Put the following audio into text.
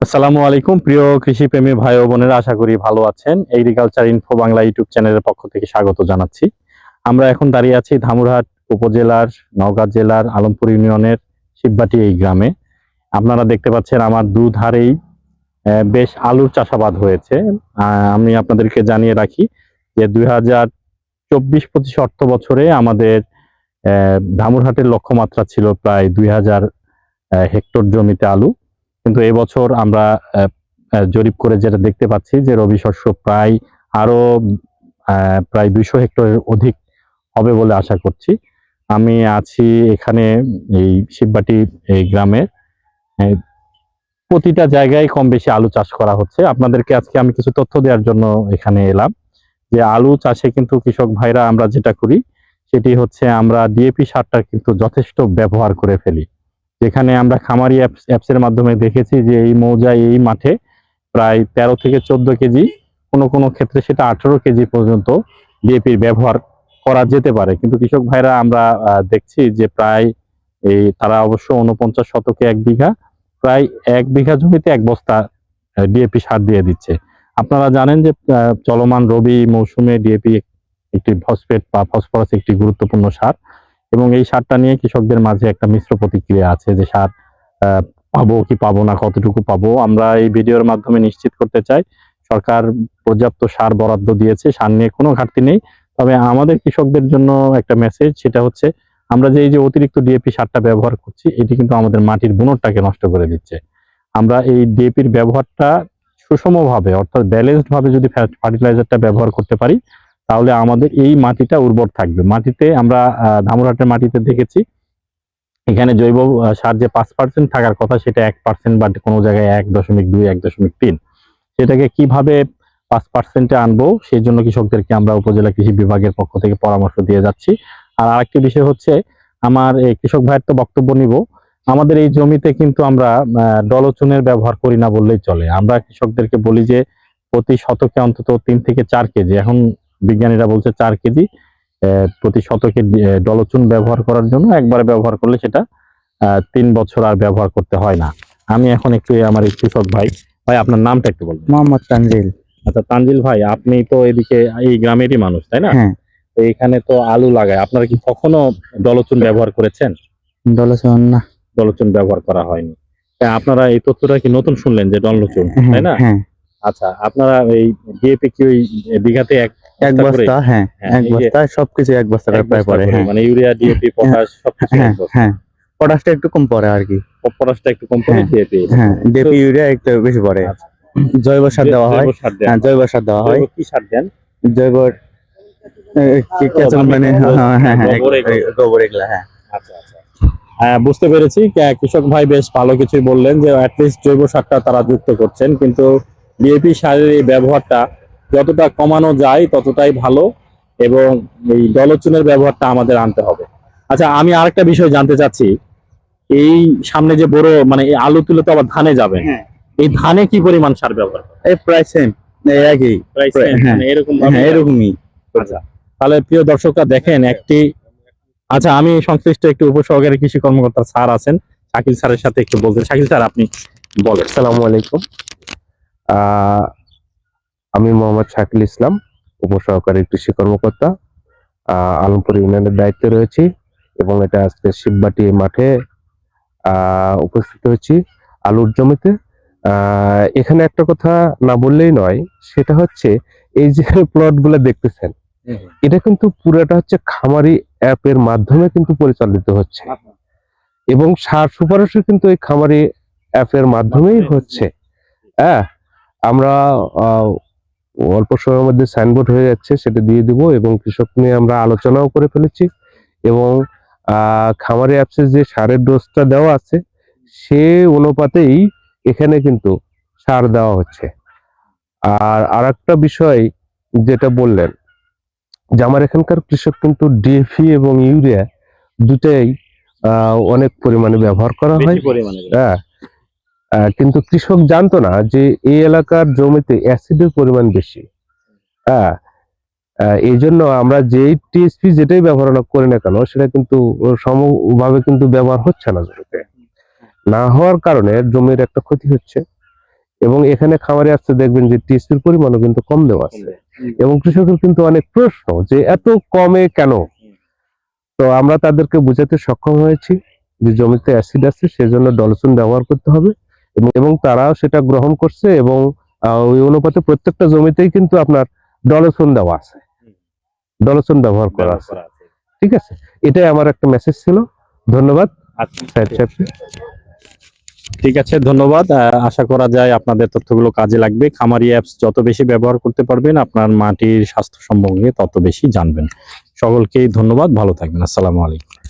আসসালামু আলাইকুম, প্রিয় কৃষি প্রেমী ভাই ও বোনেরা, আশা করি ভালো আছেন। এগ্রিকালচার ইনফো বাংলা ইউটিউব চ্যানেলের পক্ষ থেকে স্বাগত জানাচ্ছি। আমরা এখন দাঁড়িয়ে আছি ধামুরহাট উপজেলার, নওগাঁ জেলার, আলমপুর ইউনিয়নের শিববাটি এই গ্রামে। আপনারা দেখতে পাচ্ছেন আমার দুধারেই বেশ আলুর চাষাবাদ হয়েছে। আমি আপনাদেরকে জানিয়ে রাখি যে দুই হাজার চব্বিশ পঁচিশ অর্থ বছরে আমাদের ধামুরহাটের লক্ষ্যমাত্রা ছিল প্রায় দুই হাজার হেক্টর জমিতে আলু। কিন্তু এবছর আমরা জরিপ করে যেটা দেখতে পাচ্ছি যে রবি শস্য প্রায় আরও আহ, প্রায় দুইশো হেক্টরের অধিক হবে বলে আশা করছি। আমি আছি এখানে এই শিববাটি এই গ্রামের। আহ, প্রতিটা জায়গায় কম বেশি আলু চাষ করা হচ্ছে। আপনাদেরকে আজকে আমি কিছু তথ্য দেওয়ার জন্য এখানে এলাম যে আলু চাষে কিন্তু কৃষক ভাইরা আমরা যেটা করি সেটি হচ্ছে আমরা ডিএপি সারটা কিন্তু যথেষ্ট ব্যবহার করে ফেলি। যেখানে আমরা খামারি অ্যাপস অ্যাপসের মাধ্যমে দেখেছি যে এই মৌজায় এই মাঠে প্রায় তেরো থেকে চোদ্দ কেজি, কোনো কোনো ক্ষেত্রে সেটা আঠারো কেজি পর্যন্ত ডিএপির ব্যবহার করা যেতে পারে। কিন্তু কৃষক ভাইরা আমরা দেখছি যে প্রায় এই তারা অবশ্য উনপঞ্চাশ শতকে এক বিঘা, প্রায় এক বিঘা জমিতে এক বস্তা ডিএপি সার দিয়ে দিচ্ছে। আপনারা জানেন যে চলমান রবি মৌসুমে ডিএপি একটি ফসফেট বা ফসফরাস একটি গুরুত্বপূর্ণ সার। এবং এই সারটা নিয়ে কৃষকদের মাঝে একটা মিশ্র প্রতিক্রিয়া আছে যে সার পাবো কি পাবো না, কতটুকু পাবো, আমরা এই ভিডিওর মাধ্যমে নিশ্চিত করতে চাই। সরকার পর্যাপ্ত সার বরাদ্দ দিয়েছে, সার নিয়ে কোনো ঘাটতি নেই। তবে আমাদের কৃষকদের জন্য একটা মেসেজ সেটা হচ্ছে, আমরা যে, এই যে অতিরিক্ত ডিএপি সারটা ব্যবহার করছি, এটি কিন্তু আমাদের মাটির গুণটাকে নষ্ট করে দিচ্ছে। আমরা এই ডিএপির ব্যবহারটা সুষমভাবে, অর্থাৎ ব্যালেন্সড ভাবে যদি ফার্টিলাইজারটা ব্যবহার করতে পারি তাহলে আমাদের এই মাটিটা উর্বর থাকবে। মাটিতে আমরা আহ, ধামরাটের মাটিতে দেখেছি এখানে জৈব সার যে পাঁচ পার্সেন্ট থাকার কথা সেটা এক পার্সেন্ট বা কোনো জায়গায় এক দশমিক দুই এক দশমিক তিন। সেটাকে কীভাবে পাঁচ পার্সেন্টে আনব সেই জন্য কৃষকদেরকে আমরা উপজেলা কৃষি বিভাগের পক্ষ থেকে পরামর্শ দিয়ে যাচ্ছি। আর আরেকটি বিষয় হচ্ছে আমার এই কৃষক ভাইয়ের তো বক্তব্য নিব আমাদের এই জমিতে কিন্তু আমরা ডলচুনের ব্যবহার করি না বললেই চলে। আমরা কৃষকদেরকে বলি যে প্রতি শতকে অন্তত তিন থেকে চার কেজি। এখন বিজ্ঞানীরা বলছে চার কেজি প্রতি শতকে ডলচুন ব্যবহার করার জন্য একবারে ব্যবহার করলে সেটা তিন বছর আর ব্যবহার করতে হয় না। আমি এখন একটু আমার এই কৃষক ভাই ভাই আপনার নামটা একটু বলবেন। মোহাম্মদ তানজিল। আচ্ছা তানজিল ভাই আপনি তো এদিকে এই গ্রামেরই মানুষ তাই না? হ্যাঁ। তো এখানে তো আলু লাগায় আপনারা কি কখনো ডলচুন ব্যবহার করেছেন? দলসন না। ডলচুন ব্যবহার করা হয়নি। আপনারা এই তথ্যটা কি নতুন শুনলেন যে ডলচুন তাই না? হ্যাঁ। আচ্ছা আপনারা এই ডিএপি কি ওই বিঘাতে এক এক বস্তা হ্যাঁ হ্যাঁ, এক বস্তা সবকিছু এক বস্তা এক প্রায় পড়ে হ্যাঁ। মানে ইউরিয়া ডিএপি পটাশ সবকিছু হ্যাঁ হ্যাঁ পটাশটা একটু কম পড়ে আর কি। পটাশটা একটু কম পড়ে হ্যাঁ, ডিএপি হ্যাঁ ইউরিয়া একটু বেশি পড়ে। আচ্ছা। জৈব সার দেওয়া হয়। হ্যাঁ জৈব সার দেওয়া হয়। কি সার দেন? জৈব মানে মানে হ্যাঁ হ্যাঁ হ্যাঁ গোবর এগুলো। হ্যাঁ। আচ্ছা আচ্ছা। হ্যাঁ বুঝতে পেরেছি। কৃষক ভাই বেশ ভালো কিছুই বললেন যে অ্যাটলিস্ট জৈব সারটা তারা যুক্ত করছেন কিন্তু ডিএপি সারের এই ব্যবহারটা যতটা কমানো যায় ততটাই ভালো এবং এই দলচুনের ব্যবহারটা আমাদের আনতে হবে। আচ্ছা আমি আরেকটা বিষয় জানতে চাচ্ছি। এই সামনে যে বড় মানে এই আলু তুলে তো আবার ধানে যাবে। হ্যাঁ। এই ধানে কি পরিমাণ সার ব্যবহার এই প্রায় সেম একই। হ্যাঁ। মানে এরকম হ্যাঁ এরকমই। আচ্ছা তাহলে প্রিয় দর্শকরা দেখেন একটি আচ্ছা আমি সংশ্লিষ্ট একটি উপসহকারী কৃষি কর্মকর্তা স্যার আছেন শাকিল স্যারের সাথে একটু বলতে শাকিল স্যার আপনি বলেন। আসসালামু আলাইকুম। আহ, আমি মোহাম্মদ শাকিল ইসলাম উপসহকারী কৃষি কর্মকর্তা। আহ, আলমপুর ইউনিয়নের দায়িত্বে রয়েছি এবং এটা আজকে শিববাটি মাঠে আহ, উপস্থিত হয়েছি আলুর জমিতে। আহ, এখানে একটা কথা না বললেই নয় সেটা হচ্ছে এই যে প্লটগুলো দেখতেছেন এটা কিন্তু পুরোটা হচ্ছে খামারি অ্যাপের মাধ্যমে কিন্তু পরিচালিত হচ্ছে। এবং সার সুপারিশও কিন্তু এই খামারি অ্যাপের মাধ্যমেই হচ্ছে। হ্যাঁ আমরা অল্প সময়ের মধ্যে সাইনবোর্ড হয়ে যাচ্ছে সেটা দিয়ে দিব এবং কৃষক নিয়ে আমরা আলোচনাও করে ফেলেছি এবং খামারে অ্যাপসে যে সারের ডোজটা দেওয়া আছে সে অনুপাতেই এখানে কিন্তু সার দেওয়া হচ্ছে। আর আরেকটা বিষয় যেটা বললেন যে আমার এখানকার কৃষক কিন্তু ডিএপি এবং ইউরিয়া দুটাই অনেক পরিমাণে ব্যবহার করা হয়। হ্যাঁ কিন্তু কৃষক জানতো না যে এই এলাকার জমিতে অ্যাসিডের পরিমাণ বেশি। হ্যাঁ এই জন্য আমরা যেই টিএসপি যেটাই ব্যবহার করি না কেন সেটা কিন্তু সমভাবে কিন্তু ব্যবহার হচ্ছে না জমিতে। না হওয়ার কারণে জমির একটা ক্ষতি হচ্ছে এবং এখানে খামারে আসতে দেখবেন যে টিএসপির পরিমাণও কিন্তু কম দেওয়া আছে। এবং কৃষকের কিন্তু অনেক প্রশ্ন যে এত কমে কেন? তো আমরা তাদেরকে বোঝাতে সক্ষম হয়েছি যে জমিতে অ্যাসিড আছে সেজন্য ডলসন ব্যবহার করতে হবে। এবং তারা সেটা গ্রহণ করছে এবং ওই অনুপাতে প্রত্যেকটা জমিতেই কিন্তু আপনার ডলসন দেওয়া আছে। ডলসন ব্যবহার করা আছে। ঠিক আছে? এটাই আমার একটা মেসেজ ছিল। ধন্যবাদ। সাহেব সাহেবকে ঠিক আছে ধন্যবাদ। আশা করা যায় আপনাদের তথ্যগুলো কাজে লাগবে। খামারি অ্যাপস যত বেশি ব্যবহার করতে পারবেন আপনার মাটির স্বাস্থ্য সম্পর্কে তত বেশি জানবেন। সকলকেই ধন্যবাদ। ভালো থাকবেন। আসসালামু আলাইকুম।